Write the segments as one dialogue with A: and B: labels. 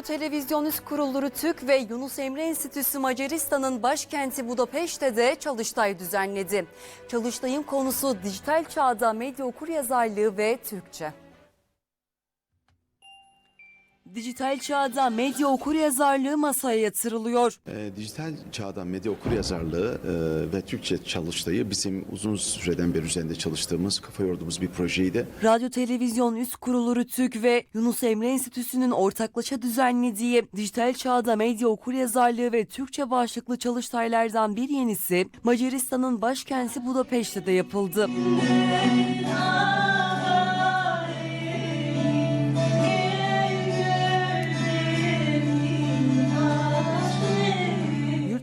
A: Radyo Televizyon Üst Kurulu Rütük ve Yunus Emre Enstitüsü Macaristan'ın başkenti Budapeşte'de Çalıştay düzenledi. Çalıştay'ın konusu dijital çağda medya okuryazarlığı ve Türkçe. Dijital çağda medya okuryazarlığı masaya yatırılıyor.
B: E, dijital çağda medya okuryazarlığı e, ve Türkçe çalıştayı bizim uzun süreden beri üzerinde çalıştığımız, kafa yorduğumuz bir projeydi.
A: Radyo Televizyon Üst Kurulu Rütük ve Yunus Emre Enstitüsü'nün ortaklaşa düzenlediği Dijital Çağda Medya Okuryazarlığı ve Türkçe başlıklı çalıştaylardan bir yenisi Macaristan'ın başkenti Budapeşte'de yapıldı.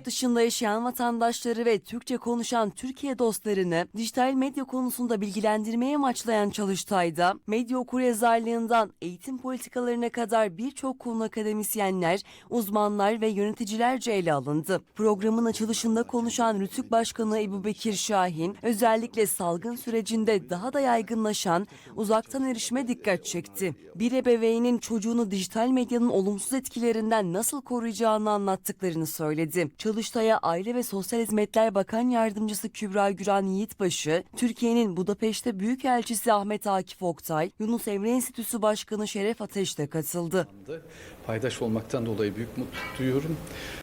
A: Dışında yaşayan vatandaşları ve Türkçe konuşan Türkiye dostlarını dijital medya konusunda bilgilendirmeye amaçlayan çalıştayda medya okuryazarlığından eğitim politikalarına kadar birçok konu akademisyenler, uzmanlar ve yöneticilerce ele alındı. Programın açılışında konuşan Rütük Başkanı Ebu Bekir Şahin özellikle salgın sürecinde daha da yaygınlaşan uzaktan erişime dikkat çekti. Bir ebeveynin çocuğunu dijital medyanın olumsuz etkilerinden nasıl koruyacağını anlattıklarını söyledi. Çalıştay'a Aile ve Sosyal Hizmetler Bakan Yardımcısı Kübra Güran Yiğitbaşı, Türkiye'nin Budapeşte Büyükelçisi Ahmet Akif Oktay, Yunus Emre Enstitüsü Başkanı Şeref Ateş de katıldı.
C: Paydaş olmaktan dolayı büyük mutluluk duyuyorum.